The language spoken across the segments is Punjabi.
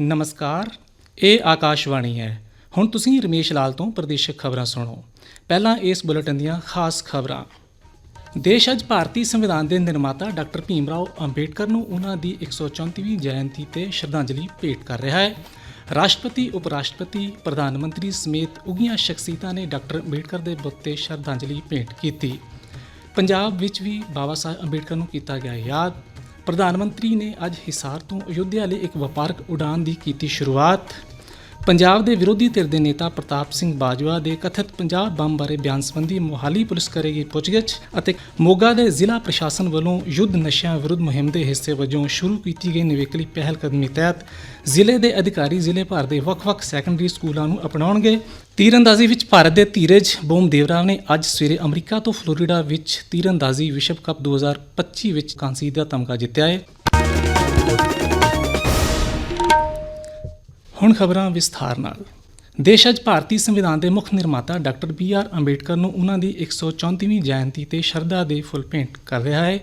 ਨਮਸਕਾਰ, ਇਹ ਆਕਾਸ਼ਵਾਣੀ ਹੈ। ਹੁਣ ਤੁਸੀਂ ਰਮੇਸ਼ ਲਾਲ ਤੋਂ ਪ੍ਰਦੇਸ਼ਕ ਖਬਰਾਂ ਸੁਣੋ। ਪਹਿਲਾਂ ਇਸ ਬੁਲੇਟਿਨ ਦੀਆਂ ਖਾਸ ਖਬਰਾਂ। ਦੇਸ਼ ਅੱਜ ਭਾਰਤੀ ਸੰਵਿਧਾਨ ਦੇ ਨਿਰਮਾਤਾ ਡਾਕਟਰ ਭੀਮ ਰਾਓ ਅੰਬੇਡਕਰ ਨੂੰ ਉਹਨਾਂ ਦੀ 134ਵੀਂ ਜਯੰਤੀ ਤੇ ਸ਼ਰਧਾਂਜਲੀ ਭੇਟ ਕਰ ਰਿਹਾ ਹੈ। ਰਾਸ਼ਟਰਪਤੀ ਉਪ ਰਾਸ਼ਟਰਪਤੀ ਪ੍ਰਧਾਨ ਮੰਤਰੀ ਸਮੇਤ ਉਗੀਆਂ ਸ਼ਖਸੀਅਤਾਂ ਨੇ ਡਾਕਟਰ ਅੰਬੇਡਕਰ ਦੇ ਬੁੱਤ ਤੇ ਸ਼ਰਧਾਂਜਲੀ ਭੇਟ ਕੀਤੀ। ਪੰਜਾਬ ਵਿੱਚ ਵੀ ਬਾਬਾ ਸਾਹਿਬ ਅੰਬੇਡਕਰ ਨੂੰ ਕੀਤਾ ਗਿਆ ਯਾਦ। ਪ੍ਰਧਾਨ ਮੰਤਰੀ ਨੇ ਅੱਜ ਹਿਸਾਰ ਤੋਂ ਅਯੁੱਧਿਆ ਲਈ ਇੱਕ ਵਪਾਰਕ ਉਡਾਨ ਦੀ ਕੀਤੀ ਸ਼ੁਰੂਆਤ। ਪੰਜਾਬ ਦੇ ਵਿਰੋਧੀ ਧਿਰ ਦੇ ਨੇਤਾ ਪ੍ਰਤਾਪ ਸਿੰਘ ਬਾਜਵਾ ਦੇ ਕਥਿਤ ਪੰਜਾਬ ਬੰਬ ਬਾਰੇ ਬਿਆਨ ਸੰਬੰਧੀ ਮੋਹਾਲੀ ਪੁਲਿਸ ਕਰੇਗੀ ਪੁੱਛਗਿੱਛ ਅਤੇ ਮੋਗਾ ਦੇ ਜ਼ਿਲ੍ਹਾ ਪ੍ਰਸ਼ਾਸਨ ਵੱਲੋਂ ਯੁੱਧ ਨਸ਼ਿਆਂ ਵਿਰੁੱਧ ਮੁਹਿੰਮ ਦੇ ਹਿੱਸੇ ਵਜੋਂ ਸ਼ੁਰੂ ਕੀਤੀ ਗਈ ਨਿਵੇਕਲੀ ਪਹਿਲ ਕਦਮੀ ਤਹਿਤ ਜ਼ਿਲ੍ਹੇ ਦੇ ਅਧਿਕਾਰੀ ਜ਼ਿਲ੍ਹੇ ਭਰ ਦੇ ਵੱਖ-ਵੱਖ ਸੈਕੰਡਰੀ ਸਕੂਲਾਂ ਨੂੰ ਅਪਣਾਉਣਗੇ। ਤੀਰਅੰਦਾਜ਼ੀ ਵਿੱਚ ਭਾਰਤ ਦੇ ਧੀਰਜ ਬੋਮਦੇਵਰਾਵ ਨੇ ਅੱਜ ਸਵੇਰੇ ਅਮਰੀਕਾ ਤੋਂ ਫਲੋਰੀਡਾ ਵਿੱਚ ਤੀਰਅੰਦਾਜ਼ੀ ਵਿਸ਼ਵ ਕੱਪ 2025 ਵਿੱਚ ਕਾਂਸੀ ਦਾ ਤਮਗਾ ਜਿੱਤਿਆ ਹੈ। ਹੁਣ ਖਬਰਾਂ ਵਿਸਥਾਰ ਨਾਲ। ਦੇਸ਼ ਅੱਜ ਭਾਰਤੀ ਸੰਵਿਧਾਨ ਦੇ ਮੁੱਖ ਨਿਰਮਾਤਾ ਡਾਕਟਰ ਬੀ ਆਰ ਅੰਬੇਡਕਰ ਨੂੰ ਉਹਨਾਂ ਦੀ 134ਵੀਂ ਜਯੰਤੀ ਤੇ ਸ਼ਰਧਾ ਦੇ ਫੁੱਲ ਭੇਂਟ ਕਰ ਰਿਹਾ ਹੈ।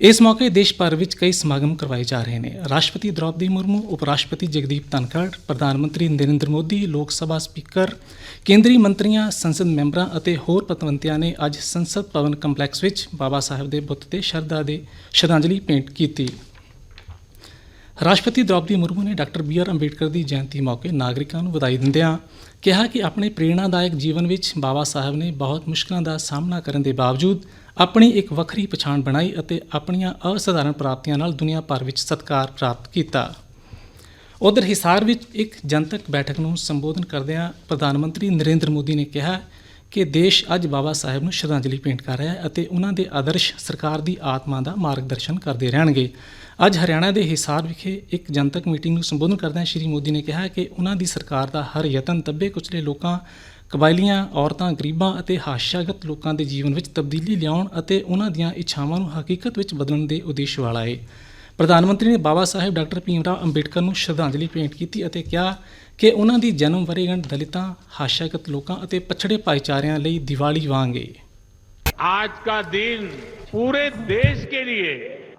ਇਸ ਮੌਕੇ ਦੇਸ਼ ਭਰ ਵਿੱਚ ਕਈ ਸਮਾਗਮ ਕਰਵਾਏ ਜਾ ਰਹੇ ਨੇ। ਰਾਸ਼ਟਰਪਤੀ ਦ੍ਰੌਪਦੀ ਮੁਰਮੂ ਉਪ ਰਾਸ਼ਟਰਪਤੀ ਜਗਦੀਪ ਧਨਖੜ, ਪ੍ਰਧਾਨ ਮੰਤਰੀ ਨਰਿੰਦਰ ਮੋਦੀ, ਲੋਕ ਸਭਾ ਸਪੀਕਰ, ਕੇਂਦਰੀ ਮੰਤਰੀਆਂ, ਸੰਸਦ ਮੈਂਬਰਾਂ ਅਤੇ ਹੋਰ ਪਤਵੰਤਿਆਂ ਨੇ ਅੱਜ ਸੰਸਦ ਭਵਨ ਕੰਪਲੈਕਸ ਵਿੱਚ ਬਾਬਾ ਸਾਹਿਬ ਦੇ ਬੁੱਤ ਤੇ ਸ਼ਰਧਾ ਦੇ ਸ਼ਰਧਾਂਜਲੀ ਭੇਂਟ ਕੀਤੀ। ਰਾਸ਼ਟਰਪਤੀ ਦ੍ਰੌਪਦੀ ਮੁਰਮੂ ਨੇ ਡਾਕਟਰ ਬੀ ਆਰ ਅੰਬੇਡਕਰ ਦੀ ਜਯੰਤੀ ਮੌਕੇ ਨਾਗਰਿਕਾਂ ਨੂੰ ਵਧਾਈ ਦਿੰਦਿਆਂ ਕਿਹਾ ਕਿ ਆਪਣੇ ਪ੍ਰੇਰਣਾਦਾਇਕ ਜੀਵਨ ਵਿੱਚ ਬਾਬਾ ਸਾਹਿਬ ਨੇ ਬਹੁਤ ਮੁਸ਼ਕਲਾਂ ਦਾ ਸਾਹਮਣਾ ਕਰਨ ਦੇ ਬਾਵਜੂਦ ਆਪਣੀ ਇੱਕ ਵੱਖਰੀ ਪਛਾਣ ਬਣਾਈ ਅਤੇ ਆਪਣੀਆਂ ਅਸਾਧਾਰਣ ਪ੍ਰਾਪਤੀਆਂ ਨਾਲ ਦੁਨੀਆ ਭਰ ਵਿੱਚ ਸਤਿਕਾਰ ਪ੍ਰਾਪਤ ਕੀਤਾ। ਉਧਰ ਹਿਸਾਰ ਵਿੱਚ ਇੱਕ ਜਨਤਕ ਬੈਠਕ ਨੂੰ ਸੰਬੋਧਨ ਕਰਦਿਆਂ ਪ੍ਰਧਾਨ ਮੰਤਰੀ ਨਰਿੰਦਰ ਮੋਦੀ ਨੇ ਕਿਹਾ ਕਿ ਦੇਸ਼ ਅੱਜ ਬਾਬਾ ਸਾਹਿਬ ਨੂੰ ਸ਼ਰਧਾਂਜਲੀ ਭੇਂਟ ਕਰ ਰਿਹਾ ਹੈ ਅਤੇ ਉਹਨਾਂ ਦੇ ਆਦਰਸ਼ ਸਰਕਾਰ ਦੀ ਆਤਮਾ ਦਾ ਮਾਰਗਦਰਸ਼ਨ ਕਰਦੇ ਰਹਿਣਗੇ। ਅੱਜ ਹਰਿਆਣਾ ਦੇ ਹਿਸਾਰ ਵਿਖੇ ਇੱਕ ਜਨਤਕ ਮੀਟਿੰਗ ਨੂੰ ਸੰਬੋਧਨ ਕਰਦਿਆਂ ਸ਼੍ਰੀ ਮੋਦੀ ਨੇ ਕਿਹਾ ਕਿ ਉਹਨਾਂ ਦੀ ਸਰਕਾਰ ਦਾ ਹਰ ਯਤਨ ਤੱਬੇ ਕੁਚਲੇ ਲੋਕਾਂ, ਕਬਾਇਲੀਆਂ, ਔਰਤਾਂ, ਗਰੀਬਾਂ ਅਤੇ ਹਾਸ਼ਾਗਤ ਲੋਕਾਂ ਦੇ ਜੀਵਨ ਵਿੱਚ ਤਬਦੀਲੀ ਲਿਆਉਣ ਅਤੇ ਉਹਨਾਂ ਦੀਆਂ ਇੱਛਾਵਾਂ ਨੂੰ ਹਕੀਕਤ ਵਿੱਚ ਬਦਲਣ ਦੇ ਉਦੇਸ਼ ਵਾਲਾ ਹੈ ਪ੍ਰਧਾਨ ਮੰਤਰੀ ਨੇ ਬਾਬਾ ਸਾਹਿਬ ਡਾਕਟਰ ਭੀਮ ਰਾਓ ਅੰਬੇਡਕਰ ਨੂੰ ਸ਼ਰਧਾਂਜਲੀ ਭੇਂਟ ਕੀਤੀ ਅਤੇ ਕਿਹਾ ਕਿ ਉਹਨਾਂ ਦੀ ਜਨਮ ਵਰ੍ਹੇਗੰਢ ਦਲਿਤਾਂ ਹਾਸ਼ਿਆਗਤ ਲੋਕਾਂ ਅਤੇ ਪਛੜੇ ਭਾਈਚਾਰਿਆਂ ਲਈ ਦੀਵਾਲੀ ਵਾਂਗ ਹੈ आज का दिन पूरे देश के लिए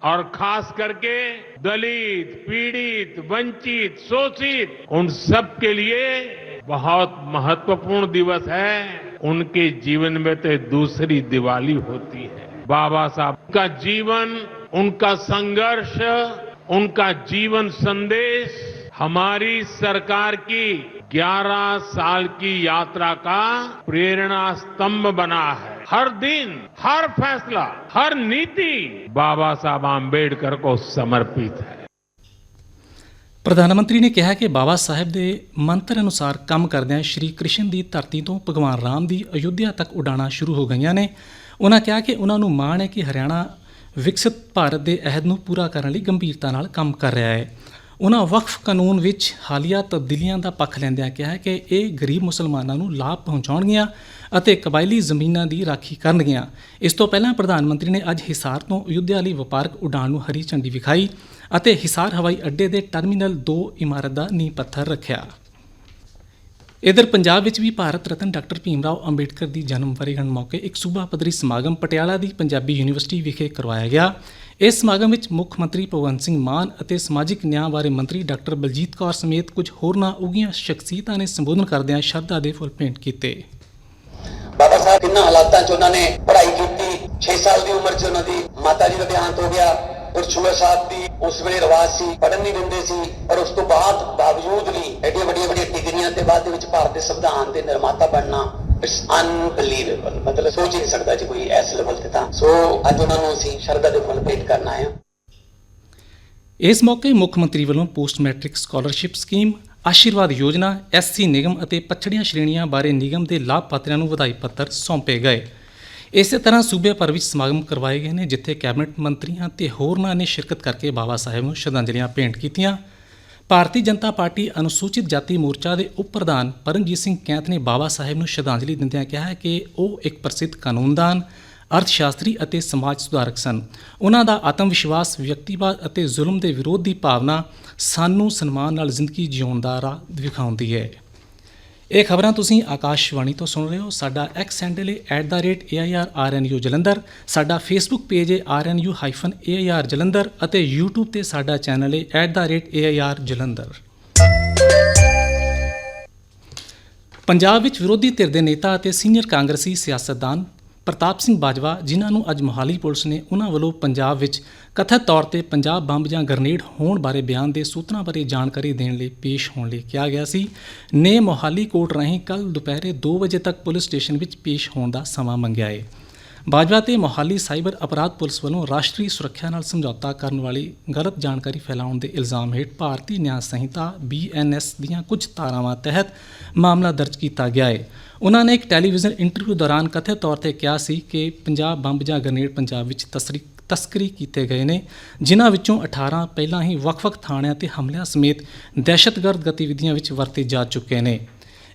और खास करके दलित पीड़ित वंचित शोषित उन सब के लिए बहुत महत्वपूर्ण दिवस है उनके जीवन में तो दूसरी दिवाली होती है बाबा साहब का जीवन उनका संघर्ष उनका जीवन संदेश हमारी सरकार की 11 साल की यात्रा का प्रेरणा स्तंभ बना है हर दिन हर फैसला हर नीति बाबा साहब आम्बेडकर को समर्पित है ਪ੍ਰਧਾਨ ਮੰਤਰੀ ਨੇ ਕਿਹਾ ਕਿ ਬਾਬਾ ਸਾਹਿਬ ਦੇ ਮੰਤਰ ਅਨੁਸਾਰ ਕੰਮ ਕਰਦਿਆਂ ਸ਼੍ਰੀ ਕ੍ਰਿਸ਼ਨ ਦੀ ਧਰਤੀ ਤੋਂ ਭਗਵਾਨ ਰਾਮ ਦੀ ਅਯੁੱਧਿਆ ਤੱਕ ਉਡਾਣਾ ਸ਼ੁਰੂ ਹੋ ਗਈਆਂ ਨੇ ਉਹਨਾਂ ਕਿਹਾ ਕਿ ਉਹਨਾਂ ਨੂੰ ਮਾਣ ਹੈ ਕਿ ਹਰਿਆਣਾ ਵਿਕਸਿਤ ਭਾਰਤ ਦੇ ਅਹਿਦ ਨੂੰ ਪੂਰਾ ਕਰਨ ਲਈ ਗੰਭੀਰਤਾ ਨਾਲ ਕੰਮ ਕਰ ਰਿਹਾ ਹੈ। ਉਹਨਾਂ ਵਕਫ ਕਾਨੂੰਨ ਵਿੱਚ ਹਾਲੀਆ ਤਬਦੀਲੀਆਂ ਦਾ ਪੱਖ ਲੈਂਦਿਆਂ ਕਿਹਾ ਕਿ ਇਹ ਗਰੀਬ ਮੁਸਲਮਾਨਾਂ ਨੂੰ ਲਾਭ ਪਹੁੰਚਾਉਣਗੀਆਂ ਅਤੇ ਕਬਾਇਲੀ ਜ਼ਮੀਨਾਂ ਦੀ ਰਾਖੀ ਕਰਨਗੀਆਂ। ਇਸ ਤੋਂ ਪਹਿਲਾਂ ਪ੍ਰਧਾਨ ਮੰਤਰੀ ਨੇ ਅੱਜ ਹਿਸਾਰ ਤੋਂ ਅਯੁੱਧਿਆ ਲਈ ਵਪਾਰਕ ਉਡਾਣ ਨੂੰ ਹਰੀ ਝੰਡੀ ਵਿਖਾਈ ਅਤੇ ਹਿਸਾਰ ਹਵਾਈ ਅੱਡੇ ਦੇ ਟਰਮੀਨਲ 2 ਇਮਾਰਤ ਦਾ ਨੀਂਹ ਪੱਥਰ ਰੱਖਿਆ। ਇਧਰ ਪੰਜਾਬ ਵਿੱਚ ਵੀ ਭਾਰਤ ਰਤਨ ਡਾਕਟਰ ਭੀਮ ਰਾਓ ਅੰਬੇਡਕਰ ਦੀ ਜਨਮ ਵਰ੍ਹੇਗੰਢ ਮੌਕੇ ਇੱਕ ਸੂਬਾ ਪੱਧਰੀ ਸਮਾਗਮ ਪਟਿਆਲਾ ਦੀ ਪੰਜਾਬੀ ਯੂਨੀਵਰਸਿਟੀ ਵਿਖੇ ਕਰਵਾਇਆ ਗਿਆ। ਇਸ ਸਮਾਗਮ ਵਿੱਚ ਮੁੱਖ ਮੰਤਰੀ ਭਗਵੰਤ ਸਿੰਘ ਮਾਨ ਅਤੇ ਸਮਾਜਿਕ ਨਿਆਂ ਬਾਰੇ ਮੰਤਰੀ ਡਾਕਟਰ ਬਲਜੀਤ ਕੌਰ ਸਮੇਤ ਕੁਝ ਹੋਰਨਾਂ ਉਗੀਆਂ ਸ਼ਖਸੀਅਤਾਂ ਨੇ ਸੰਬੋਧਨ ਕਰਦਿਆਂ ਸ਼ਰਧਾ ਦੇ ਫੁੱਲ ਭੇਂਟ ਕੀਤੇ। ਬਾਬਾ ਸਾਹਿਬ, ਕਿੰਨਾ ਹਾਲਾਤਾਂ 'ਚ ਉਹਨਾਂ ਨੇ ਪੜ੍ਹਾਈ ਕੀਤੀ? 6 ਸਾਲ ਦੀ ਉਮਰ 'ਚ ਉਹਨਾਂ ਦੀ ਮਾਤਾ ਜੀ ਦਾ ਦੇਹਾਂਤ ਹੋ ਗਿਆ। ਔਰ ਛੂਆ ਸਾਹਿਬ ਦੀ ਉਸ ਵੇਲੇ ਰਿਵਾਜ ਸੀ, ਪੜ੍ਹਨ ਨਹੀਂ ਦਿੰਦੇ ਸੀ, ਪਰ ਉਸ ਤੋਂ ਬਾਅਦ ਬਾਵਜੂਦ ਵੀ ਐਡੀਆਂ ਵੱਡੀਆਂ ਵੱਡੀਆਂ ਡਿਗਰੀਆਂ ਤੇ ਬਾਅਦ ਦੇ ਵਿੱਚ ਭਾਰਤ ਦੇ ਸੰਵਿਧਾਨ ਦੇ ਨਿਰਮਾਤਾ ਬਣਨਾ ਇਟਸ ਅਨਬਲੀਵੇਬਲ ਮਤਲਬ ਸੋਚ ਹੀ ਨਹੀਂ ਸਕਦਾ ਜੀ ਕੋਈ ਇਸ ਲੈਵਲ ਤੇ ਤਾਂ। ਸੋ ਅੱਜ ਉਹਨਾਂ ਨੂੰ ਅਸੀਂ ਸ਼ਰਧਾ ਦੇ ਫੁੱਲ ਭੇਟ ਕਰਨ ਆਏ ਹਾਂ। ਇਸ ਮੌਕੇ ਮੁੱਖ ਮੰਤਰੀ ਵੱਲੋਂ post matric scholarship scheme, Ashirwad Yojana SC ਨਿਗਮ ਅਤੇ ਪਛੜੀਆਂ ਸ਼੍ਰੇਣੀਆਂ ਬਾਰੇ ਨਿਗਮ ਦੇ ਲਾਭਪਾਤਰੀਆਂ ਨੂੰ ਵਧਾਈ ਪੱਤਰ ਸੌਂਪੇ ਗਏ। ਇਸੇ ਤਰ੍ਹਾਂ ਸੂਬੇ ਭਰ ਵਿੱਚ ਸਮਾਗਮ ਕਰਵਾਏ ਗਏ ਨੇ, ਜਿੱਥੇ ਕੈਬਨਿਟ ਮੰਤਰੀਆਂ ਤੇ ਹੋਰਨਾਂ ਨੇ ਸ਼ਿਰਕਤ ਕਰਕੇ ਬਾਬਾ ਸਾਹਿਬ ਨੂੰ ਸ਼ਰਧਾਂਜਲੀਆਂ ਭੇਂਟ ਕੀਤੀਆਂ। ਭਾਰਤੀ ਜਨਤਾ ਪਾਰਟੀ ਅਨੁਸੂਚਿਤ ਜਾਤੀ ਮੋਰਚਾ ਦੇ ਉਪ ਪ੍ਰਧਾਨ ਪਰਮਜੀਤ ਸਿੰਘ ਕੈਂਤ ਨੇ ਬਾਬਾ ਸਾਹਿਬ ਨੂੰ ਸ਼ਰਧਾਂਜਲੀ ਦਿੰਦਿਆਂ ਕਿਹਾ ਹੈ ਕਿ ਉਹ ਇੱਕ ਪ੍ਰਸਿੱਧ ਕਾਨੂੰਨਦਾਨ ਅਰਥ ਸ਼ਾਸਤਰੀ ਅਤੇ ਸਮਾਜ ਸੁਧਾਰਕ ਸਨ। ਉਹਨਾਂ ਦਾ ਆਤਮ ਵਿਸ਼ਵਾਸ, ਵਿਅਕਤੀਵਾਦ ਅਤੇ ਜ਼ੁਲਮ ਦੇ ਵਿਰੋਧ ਦੀ ਭਾਵਨਾ ਸਾਨੂੰ ਸਨਮਾਨ ਨਾਲ ਜ਼ਿੰਦਗੀ ਜਿਉਣ ਦਾ ਰਾਹ ਦਿਖਾਉਂਦੀ ਹੈ। ਇਹ ਖਬਰਾਂ ਤੁਸੀਂ ਆਕਾਸ਼ਵਾਣੀ ਤੋਂ ਸੁਣ ਰਹੇ ਹੋ। ਸਾਡਾ ਐਕਸ ਹੈਂਡਲ ਹੈ @airrnu ਜਲੰਧਰ, ਸਾਡਾ ਫੇਸਬੁੱਕ ਪੇਜ ਹੈ rnu-air ਜਲੰਧਰ ਅਤੇ YouTube ਤੇ ਸਾਡਾ ਚੈਨਲ ਹੈ @air ਜਲੰਧਰ। ਪੰਜਾਬ ਵਿੱਚ ਵਿਰੋਧੀ ਧਿਰ ਦੇ ਨੇਤਾ ਅਤੇ ਸੀਨੀਅਰ ਕਾਂਗਰਸੀ ਸਿਆਸਤਦਾਨ ਪ੍ਰਤਾਪ ਸਿੰਘ ਬਾਜਵਾ, ਜਿਨ੍ਹਾਂ ਨੂੰ ਅੱਜ ਮੋਹਾਲੀ ਪੁਲਿਸ ਨੇ ਉਹਨਾਂ ਵੱਲੋਂ ਪੰਜਾਬ ਵਿੱਚ ਕਥਿਤ ਤੌਰ ਤੇ ਪੰਜਾਬ ਬੰਬ ਜਾਂ ਗ੍ਰਨੇਡ ਹੋਣ ਬਾਰੇ ਬਿਆਨ ਦੇ ਸੂਤਰਾਂ ਬਾਰੇ ਜਾਣਕਾਰੀ ਦੇਣ ਲਈ ਪੇਸ਼ ਹੋਣ ਲਈ ਕਿਹਾ ਗਿਆ ਸੀ, ਨੇ ਮੋਹਾਲੀ ਕੋਰਟ ਰਾਹੀਂ ਕੱਲ ਦੁਪਹਿਰੇ 2 ਵਜੇ ਤੱਕ ਪੁਲਿਸ ਸਟੇਸ਼ਨ ਵਿੱਚ ਪੇਸ਼ ਹੋਣ ਦਾ ਸਮਾਂ ਮੰਗਿਆ ਹੈ ਬਾਜਵਾ ਤੇ ਮੋਹਾਲੀ ਸਾਈਬਰ ਅਪਰਾਧ ਪੁਲਿਸ ਵੱਲੋਂ ਰਾਸ਼ਟਰੀ ਸੁਰੱਖਿਆ ਨਾਲ ਸਮਝੌਤਾ ਕਰਨ ਵਾਲੀ ਗਲਤ ਜਾਣਕਾਰੀ ਫੈਲਾਉਣ ਦੇ ਇਲਜ਼ਾਮ ਹੇਠ ਭਾਰਤੀ ਨਿਆਂ ਸੰਹਿਤਾ BNS ਦੀਆਂ ਕੁਝ ਧਾਰਾਵਾਂ ਤਹਿਤ ਮਾਮਲਾ ਦਰਜ ਕੀਤਾ ਗਿਆ ਹੈ। ਉਹਨਾਂ ਨੇ ਇੱਕ ਟੈਲੀਵਿਜ਼ਨ ਇੰਟਰਵਿਊ ਦੌਰਾਨ ਕਥਿਤ ਤੌਰ ਤੇ ਕਿਹਾ ਸੀ ਕਿ ਪੰਜਾਬ ਬੰਬ ਜਾਂ ਗ੍ਰਨੇਡ ਪੰਜਾਬ ਵਿੱਚ ਤਸਰੀ, ਤਸਕਰੀ ਕੀਤੇ ਗਏ ਨੇ, ਜਿਨ੍ਹਾਂ ਵਿੱਚੋਂ 18 ਪਹਿਲਾਂ ਹੀ ਵੱਖ-ਵੱਖ ਥਾਣਿਆਂ ਤੇ ਹਮਲਿਆਂ ਸਮੇਤ ਦਹਿਸ਼ਤਗਰਦ ਗਤੀਵਿਧੀਆਂ ਵਿੱਚ ਵਰਤੇ ਜਾ ਚੁੱਕੇ ਨੇ।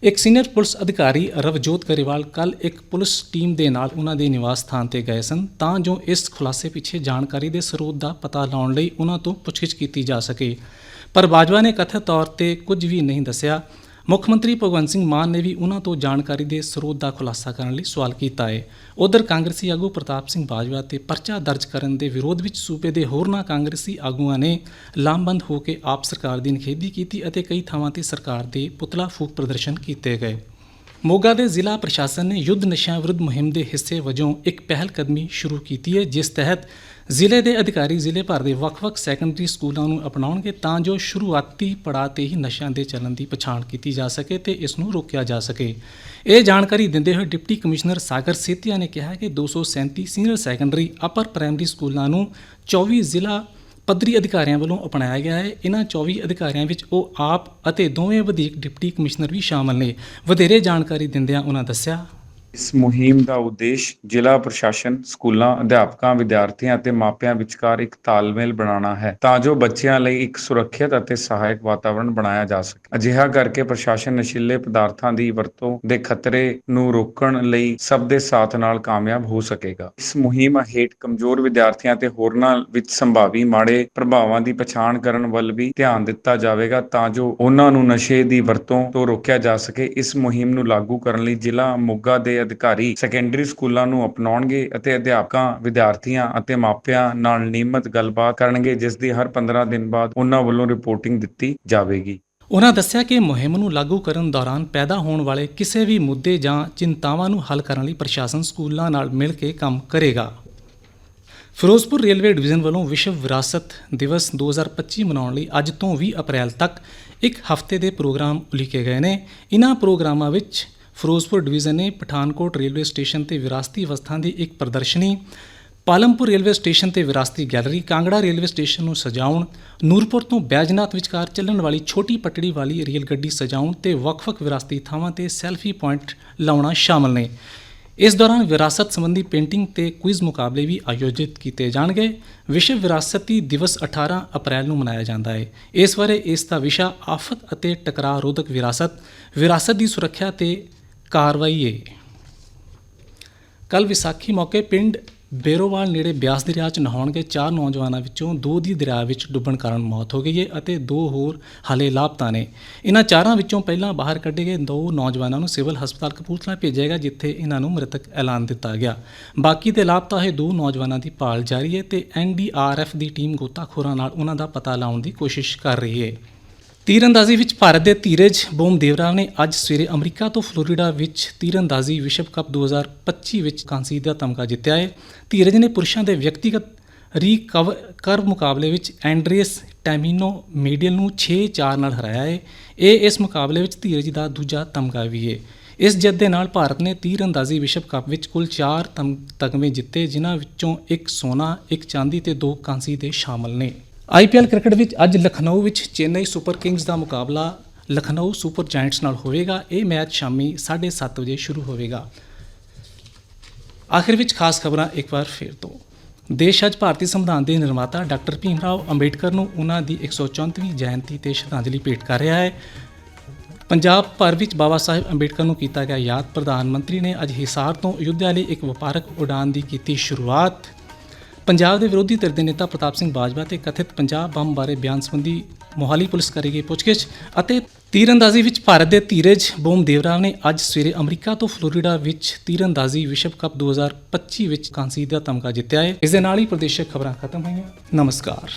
ਇੱਕ ਸੀਨੀਅਰ ਪੁਲਿਸ ਅਧਿਕਾਰੀ ਰਵਜੋਤ ਗਰੇਵਾਲ ਕੱਲ ਇੱਕ ਪੁਲਿਸ ਟੀਮ ਦੇ ਨਾਲ ਉਹਨਾਂ ਦੇ ਨਿਵਾਸ ਸਥਾਨ ਤੇ ਗਏ ਸਨ, ਤਾਂ ਜੋ ਇਸ ਖੁਲਾਸੇ ਪਿੱਛੇ ਜਾਣਕਾਰੀ ਦੇ ਸਰੋਤ ਦਾ ਪਤਾ ਲਾਉਣ ਲਈ ਉਹਨਾਂ ਤੋਂ ਪੁੱਛਗਿੱਛ ਕੀਤੀ ਜਾ ਸਕੇ। ਪਰ ਬਾਜਵਾ ਨੇ ਕਥਿਤ ਤੌਰ ਤੇ ਕੁਝ ਵੀ ਨਹੀਂ ਦੱਸਿਆ। ਮੁੱਖ ਮੰਤਰੀ ਭਗਵੰਤ ਸਿੰਘ ਮਾਨ ਨੇ ਵੀ ਉਹਨਾਂ ਤੋਂ ਜਾਣਕਾਰੀ ਦੇ ਸਰੋਤ ਦਾ ਖੁਲਾਸਾ ਕਰਨ ਲਈ ਸਵਾਲ ਕੀਤਾ ਹੈ। ਉਧਰ ਕਾਂਗਰਸੀ ਆਗੂ ਪ੍ਰਤਾਪ ਸਿੰਘ ਬਾਜਵਾ ਤੇ ਪਰਚਾ ਦਰਜ ਕਰਨ ਦੇ ਵਿਰੋਧ ਵਿੱਚ ਸੂਬੇ ਦੇ ਹੋਰਨਾਂ ਕਾਂਗਰਸੀ ਆਗੂਆਂ ਨੇ ਲਾਮਬੰਦ ਹੋ ਕੇ ਆਪ ਸਰਕਾਰ ਦੀ ਨਿਖੇਧੀ ਕੀਤੀ ਅਤੇ ਕਈ ਥਾਵਾਂ ਤੇ ਸਰਕਾਰ ਦੇ ਪੁਤਲਾ ਫੂਕ ਪ੍ਰਦਰਸ਼ਨ ਕੀਤੇ ਗਏ। ਮੋਗਾ ਦੇ ਜ਼ਿਲ੍ਹਾ ਪ੍ਰਸ਼ਾਸਨ ਨੇ ਯੁੱਧ ਨਸ਼ਿਆਂ ਵਿਰੁੱਧ ਮੁਹਿੰਮ ਦੇ ਹਿੱਸੇ ਵਜੋਂ ਇੱਕ ਪਹਿਲ ਕਦਮੀ ਸ਼ੁਰੂ ਕੀਤੀ ਹੈ, ਜਿਸ ਤਹਿਤ ਜ਼ਿਲ੍ਹੇ ਦੇ ਅਧਿਕਾਰੀ ਜ਼ਿਲ੍ਹੇ ਭਰ ਦੇ ਵੱਖ-ਵੱਖ ਸੈਕੰਡਰੀ ਸਕੂਲਾਂ ਨੂੰ ਅਪਣਾਉਣਗੇ ਤਾਂ ਜੋ ਸ਼ੁਰੂਆਤੀ ਪੜਾਅ ਤੇ ਹੀ ਨਸ਼ਿਆਂ ਦੇ ਚੱਲਣ ਦੀ ਪਛਾਣ ਕੀਤੀ ਜਾ ਸਕੇ ਤੇ ਇਸ ਨੂੰ ਰੋਕਿਆ ਜਾ ਸਕੇ। ਇਹ ਜਾਣਕਾਰੀ ਦਿੰਦੇ ਹੋਏ ਡਿਪਟੀ ਕਮਿਸ਼ਨਰ ਸਾਗਰ ਸੇਤੀਆ ਨੇ ਕਿਹਾ ਕਿ 237 ਸੀਨੀਅਰ ਸੈਕੰਡਰੀ ਅਪਰ ਪ੍ਰਾਇਮਰੀ ਸਕੂਲਾਂ ਨੂੰ 24 ਜ਼ਿਲ੍ਹਾ ਪੱਧਰੀ ਅਧਿਕਾਰੀਆਂ ਵੱਲੋਂ ਅਪਣਾਇਆ ਗਿਆ ਹੈ। ਇਹਨਾਂ 24 ਅਧਿਕਾਰੀਆਂ ਵਿੱਚ ਉਹ ਆਪ ਅਤੇ ਦੋਵੇਂ ਵਧੀਕ ਡਿਪਟੀ ਕਮਿਸ਼ਨਰ ਵੀ ਸ਼ਾਮਲ ਨੇ। ਵਧੇਰੇ ਜਾਣਕਾਰੀ ਦਿੰਦਿਆਂ ਉਹਨਾਂ ਦੱਸਿਆ ਇਸ ਮੁਹਿੰਮ ਦਾ ਉਦੇਸ਼ ਜ਼ਿਲ੍ਹਾ ਪ੍ਰਸ਼ਾਸਨ, ਸਕੂਲਾਂ, ਅਧਿਆਪਕਾਂ, ਵਿਦਿਆਰਥੀਆਂ ਅਤੇ ਮਾਪਿਆਂ ਵਿਚਕਾਰ ਇੱਕ ਤਾਲਮੇਲ ਬਣਾਉਣਾ ਹੈ ਤਾਂ ਜੋ ਬੱਚਿਆਂ ਲਈ ਇੱਕ ਸੁਰੱਖਿਅਤ ਅਤੇ ਸਹਾਇਕ ਵਾਤਾਵਰਣ ਬਣਾਇਆ ਜਾ ਸਕੇ। ਅਜਿਹਾ ਕਰਕੇ ਪ੍ਰਸ਼ਾਸਨ ਨਸ਼ੀਲੇ ਪਦਾਰਥਾਂ ਦੀ ਵਰਤੋਂ ਦੇ ਖਤਰੇ ਨੂੰ ਰੋਕਣ ਲਈ ਸਭ ਦੇ ਸਾਥ ਨਾਲ ਕਾਮਯਾਬ ਹੋ ਸਕੇਗਾ। ਇਸ ਮੁਹਿੰਮ ਹੇਠ ਕਮਜ਼ੋਰ ਵਿਦਿਆਰਥੀਆਂ ਤੇ ਹੋਰਨਾਂ ਵਿੱਚ ਸੰਭਾਵੀ ਮਾੜੇ ਪ੍ਰਭਾਵਾਂ ਦੀ ਪਛਾਣ ਕਰਨ ਵੱਲ ਵੀ ਧਿਆਨ ਦਿੱਤਾ ਜਾਵੇਗਾ ਤਾਂ ਜੋ ਉਹਨਾਂ ਨੂੰ ਨਸ਼ੇ ਦੀ ਵਰਤੋਂ ਤੋਂ ਰੋਕਿਆ ਜਾ ਸਕੇ। ਇਸ ਮੁਹਿੰਮ ਨੂੰ ਲਾਗੂ ਕਰਨ ਲਈ ਜ਼ਿਲ੍ਹਾ ਮੋਗਾ ਦੇ ਅਧਿਕਾਰੀ ਸੈਕੰਡਰੀ ਸਕੂਲਾਂ ਨੂੰ ਅਪਣਾਉਣਗੇ ਅਤੇ ਅਧਿਆਪਕਾਂ, ਵਿਦਿਆਰਥੀਆਂ ਅਤੇ ਮਾਪਿਆਂ ਨਾਲ ਨਿਯਮਿਤ ਗੱਲਬਾਤ ਕਰਨਗੇ, ਜਿਸ ਦੀ ਹਰ 15 ਦਿਨ ਬਾਅਦ ਉਹਨਾਂ ਵੱਲੋਂ ਰਿਪੋਰਟਿੰਗ ਦਿੱਤੀ ਜਾਵੇਗੀ। ਉਹਨਾਂ ਦੱਸਿਆ ਕਿ ਮੁਹਿੰਮ ਨੂੰ ਲਾਗੂ ਕਰਨ ਦੌਰਾਨ ਪੈਦਾ ਹੋਣ ਵਾਲੇ ਕਿਸੇ ਵੀ ਮੁੱਦੇ ਜਾਂ ਚਿੰਤਾਵਾਂ ਨੂੰ ਹੱਲ ਕਰਨ ਲਈ ਪ੍ਰਸ਼ਾਸਨ ਸਕੂਲਾਂ ਨਾਲ ਮਿਲ ਕੇ ਕੰਮ ਕਰੇਗਾ। ਫਿਰੋਜ਼ਪੁਰ ਰੇਲਵੇ ਡਿਵੀਜ਼ਨ ਵੱਲੋਂ ਵਿਸ਼ਵ ਵਿਰਾਸਤ ਦਿਵਸ 2025 ਮਨਾਉਣ ਲਈ ਅੱਜ ਤੋਂ 20 ਅਪ੍ਰੈਲ ਤੱਕ ਇੱਕ ਹਫ਼ਤੇ ਦੇ ਪ੍ਰੋਗਰਾਮ ਉਲੀਕੇ ਗਏ ਨੇ। ਇਨ੍ਹਾਂ ਪ੍ਰੋਗਰਾਮਾਂ ਵਿੱਚ ਫਿਰੋਜ਼ਪੁਰ ਡਿਵੀਜ਼ਨ ਨੇ ਪਠਾਨਕੋਟ ਰੇਲਵੇ ਸਟੇਸ਼ਨ ਤੇ ਵਿਰਾਸਤੀ ਅਵਸਥਾ ਦੀ ਇੱਕ ਪ੍ਰਦਰਸ਼ਨੀ, ਪਾਲਮਪੁਰ ਰੇਲਵੇ ਸਟੇਸ਼ਨ ਤੇ ਵਿਰਾਸਤੀ ਗੈਲਰੀ, ਕਾਂਗੜਾ ਰੇਲਵੇ ਸਟੇਸ਼ਨ ਨੂੰ ਸਜਾਉਣ, ਨੂਰਪੁਰ ਤੋਂ ਬੈਜਨਾਥ ਵਿਚਕਾਰ ਚੱਲਣ ਵਾਲੀ ਛੋਟੀ ਪਟੜੀ ਵਾਲੀ ਰੇਲ ਗੱਡੀ ਸਜਾਉਣ ਤੇ ਵੱਖ-ਵੱਖ ਵਿਰਾਸਤੀ ਥਾਵਾਂ ਤੇ ਸੈਲਫੀ ਪੁਆਇੰਟ ਲਾਉਣਾ ਸ਼ਾਮਲ ਨੇ। ਇਸ ਦੌਰਾਨ ਵਿਰਾਸਤ ਸੰਬੰਧੀ ਪੇਂਟਿੰਗ ਤੇ ਕੁਇਜ਼ ਮੁਕਾਬਲੇ ਵੀ ਆਯੋਜਿਤ ਕੀਤੇ ਜਾਣਗੇ। ਵਿਸ਼ਵ ਵਿਰਾਸਤੀ ਦਿਵਸ 18 ਅਪ੍ਰੈਲ ਨੂੰ ਮਨਾਇਆ ਜਾਂਦਾ ਹੈ। ਇਸ ਬਾਰੇ ਇਸ ਦਾ ਵਿਸ਼ਾ ਆਫਤ ਅਤੇ ਟਕਰਾਅ ਰੋਧਕ ਵਿਰਾਸਤ ਵਿਰਾਸਤ ਦੀ ਸੁਰੱਖਿਆ ਤੇ ਕਾਰਵਾਈ ਏ। ਕੱਲ ਵਿਸਾਖੀ ਮੌਕੇ ਪਿੰਡ ਬੇਰੋਵਾਲ ਨੇੜੇ ਬਿਆਸ ਦਰਿਆ 'ਚ ਨਹਾਉਣ ਗਏ ਚਾਰ ਨੌਜਵਾਨਾਂ ਵਿੱਚੋਂ ਦੋ ਦੀ ਦਰਿਆ ਵਿੱਚ ਡੁੱਬਣ ਕਾਰਨ ਮੌਤ ਹੋ ਗਈ ਹੈ ਅਤੇ ਦੋ ਹੋਰ ਹਾਲੇ ਲਾਪਤਾ ਨੇ। ਇਹਨਾਂ ਚਾਰਾਂ ਵਿੱਚੋਂ ਪਹਿਲਾਂ ਬਾਹਰ ਕੱਢੇ ਗਏ ਦੋ ਨੌਜਵਾਨਾਂ ਨੂੰ ਸਿਵਲ ਹਸਪਤਾਲ ਕਪੂਰਥਲਾ ਭੇਜਿਆ ਗਿਆ, ਜਿੱਥੇ ਇਹਨਾਂ ਨੂੰ ਮ੍ਰਿਤਕ ਐਲਾਨ ਦਿੱਤਾ ਗਿਆ। ਬਾਕੀ ਦੇ ਲਾਪਤਾ ਹੋਏ ਦੋ ਨੌਜਵਾਨਾਂ ਦੀ ਭਾਲ ਜਾਰੀ ਹੈ ਤੇ ਐਨਡੀਆਰਐਫ ਦੀ ਟੀਮ ਗੋਤਾਖੋਰਾਂ ਨਾਲ ਉਹਨਾਂ ਦਾ ਪਤਾ ਲਾਉਣ ਦੀ ਕੋਸ਼ਿਸ਼ ਕਰ ਰਹੀ ਹੈ ਤੀਰਅੰਦਾਜ਼ੀ ਵਿੱਚ ਭਾਰਤ ਦੇ ਧੀਰਜ ਬੋਮਦੇਵਰਾਵ ਨੇ ਅੱਜ ਸਵੇਰੇ ਅਮਰੀਕਾ ਤੋਂ ਫਲੋਰੀਡਾ ਵਿੱਚ ਤੀਰਅੰਦਾਜ਼ੀ ਵਿਸ਼ਵ ਕੱਪ 2025 ਵਿੱਚ ਕਾਂਸੀ ਦਾ ਤਮਗਾ ਜਿੱਤਿਆ ਹੈ। ਧੀਰਜ ਨੇ ਪੁਰਸ਼ਾਂ ਦੇ ਵਿਅਕਤੀਗਤ ਰੀਕਵ, ਕਰਵ ਮੁਕਾਬਲੇ ਵਿੱਚ ਐਂਡਰੀਅਸ ਟੈਮਿਨੋ ਮੀਡੀਅਲ ਨੂੰ 6-4 ਨਾਲ ਹਰਾਇਆ ਹੈ। ਇਹ ਇਸ ਮੁਕਾਬਲੇ ਵਿੱਚ ਧੀਰਜ ਦਾ ਦੂਜਾ ਤਮਗਾ ਵੀ ਹੈ। ਇਸ ਜਿੱਤ ਦੇ ਨਾਲ ਭਾਰਤ ਨੇ ਤੀਰਅੰਦਾਜ਼ੀ ਵਿਸ਼ਵ ਕੱਪ ਵਿੱਚ ਕੁੱਲ 4 ਤਮ- ਤਗਮੇ ਜਿੱਤੇ, ਜਿਨ੍ਹਾਂ ਵਿੱਚੋਂ ਇੱਕ ਸੋਨਾ, ਇੱਕ ਚਾਂਦੀ ਤੇ ਦੋ ਕਾਂਸੀ ਦੇ ਸ਼ਾਮਲ ਨੇ। ਆਈਪੀਐਲ ਕ੍ਰਿਕਟ ਵਿੱਚ ਅੱਜ ਲਖਨਊ ਵਿੱਚ ਚੇਨਈ ਸੁਪਰ ਕਿੰਗਜ਼ ਦਾ ਮੁਕਾਬਲਾ ਲਖਨਊ ਸੁਪਰ ਜਾਇੰਟਸ ਨਾਲ ਹੋਵੇਗਾ। ਇਹ ਮੈਚ ਸ਼ਾਮੀ 7:30 ਵਜੇ ਸ਼ੁਰੂ ਹੋਵੇਗਾ। ਆਖਿਰ ਵਿੱਚ ਖਾਸ ਖਬਰਾਂ ਇੱਕ ਵਾਰ ਫੇਰ ਤੋਂ। ਦੇਸ਼ ਅੱਜ ਭਾਰਤੀ ਸੰਵਿਧਾਨ ਦੇ ਨਿਰਮਾਤਾ ਡਾਕਟਰ ਭੀਮ ਰਾਓ ਅੰਬੇਡਕਰ ਨੂੰ ਉਹਨਾਂ ਦੀ 134ਵੀਂ ਜਯੰਤੀ ਤੇ ਸ਼ਰਧਾਂਜਲੀ ਭੇਟ ਕਰ ਰਿਹਾ ਹੈ। ਪੰਜਾਬ ਭਰ ਵਿੱਚ ਬਾਬਾ ਸਾਹਿਬ ਅੰਬੇਡਕਰ ਨੂੰ ਕੀਤਾ ਗਿਆ ਯਾਦ। ਪ੍ਰਧਾਨ ਮੰਤਰੀ ਨੇ ਅੱਜ ਹਿਸਾਰ ਤੋਂ ਅਯੁੱਧਿਆ ਲਈ ਇੱਕ ਵਪਾਰਕ ਉਡਾਨ ਦੀ ਕੀਤੀ ਸ਼ੁਰੂਆਤ। ਪੰਜਾਬ ਦੇ ਵਿਰੋਧੀ ਧਿਰ ਦੇ ਨੇਤਾ ਪ੍ਰਤਾਪ ਸਿੰਘ ਬਾਜਵਾ ਤੇ ਕਥਿਤ ਪੰਜਾਬ ਬੰਬ ਬਾਰੇ ਬਿਆਨ ਸੰਬੰਧੀ ਮੋਹਾਲੀ ਪੁਲਿਸ ਕਰੇਗੀ ਪੁੱਛਗਿੱਛ ਅਤੇ ਤੀਰਅੰਦਾਜ਼ੀ ਵਿੱਚ ਭਾਰਤ ਦੇ ਧੀਰਜ ਬੋਮ ਬੋਮਦੇਵਰਾ ਨੇ ਅੱਜ ਸਵੇਰੇ ਅਮਰੀਕਾ ਤੋਂ ਫਲੋਰੀਡਾ ਵਿੱਚ ਤੀਰਅੰਦਾਜ਼ੀ ਵਿਸ਼ਵ ਕੱਪ 2025 ਵਿੱਚ ਕਾਂਸੀ ਦਾ ਤਮਗਾ ਜਿੱਤਿਆ ਹੈ। ਇਸ ਦੇ ਨਾਲ ਹੀ ਪ੍ਰਦੇਸ਼ਕ ਖਬਰਾਂ ਖਤਮ ਹੋਈਆਂ। ਨਮਸਕਾਰ।